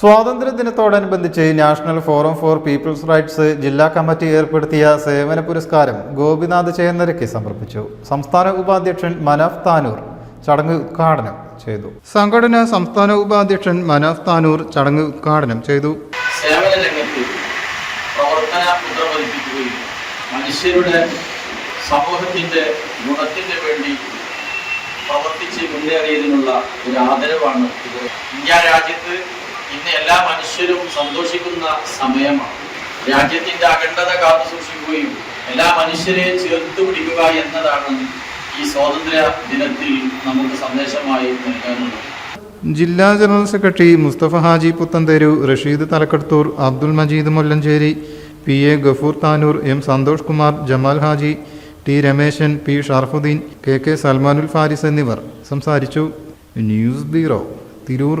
സ്വാതന്ത്ര്യദിനത്തോടനുബന്ധിച്ച് national forum for people's rights ജില്ലാ committee ഏർപ്പെടുത്തിയ സേവന പുരസ്കാരം ഗോപിനാഥ് ചേന്നരയ്ക്ക് സമർപ്പിച്ചു. സംസ്ഥാന ഉപാധ്യക്ഷൻ മനാഫ് താനൂർ ചടങ്ങ് ഉദ്ഘാടനം ചെയ്തു. സംഘടന സംസ്ഥാന ഉപാധ്യക്ഷൻ മനാഫ് താനൂർ ചടങ്ങ് ഉദ്ഘാടനം ചെയ്തു. മനുഷ്യരുടെ സമൂഹത്തിന്റെ ഗുണത്തിന് വേണ്ടി പ്രവർത്തിച്ച് മുന്നേറിയതിനുള്ള ഒരു ആദരവാണ് ഇത്. ഇന്ത്യ രാജ്യത്ത് ഇന്ന് എല്ലാ മനുഷ്യരും സന്തോഷിക്കുന്ന സമയമാണ്. രാജ്യത്തിന്റെ അഖണ്ഡത കാത്തു സൂക്ഷിക്കുകയും എല്ലാ മനുഷ്യരെയും ചേർത്ത് പിടിക്കുക എന്നതാണ് ഈ സ്വാതന്ത്ര്യ ദിനത്തിൽ നമുക്ക് സന്ദേശമായി നൽകാനുള്ളത്. ജില്ലാ general secretary Musthafa Haji Puthentheru Rasheed Thalakkadathur Abdul Majeed Mullancheri P A Gafoor Tanur M Santhosh Kumar Jamal Haji T Rameshan P Sharafuddin K K Salmanul Faris എന്നിവർ സംസാരിച്ചു. News bureau Tirur.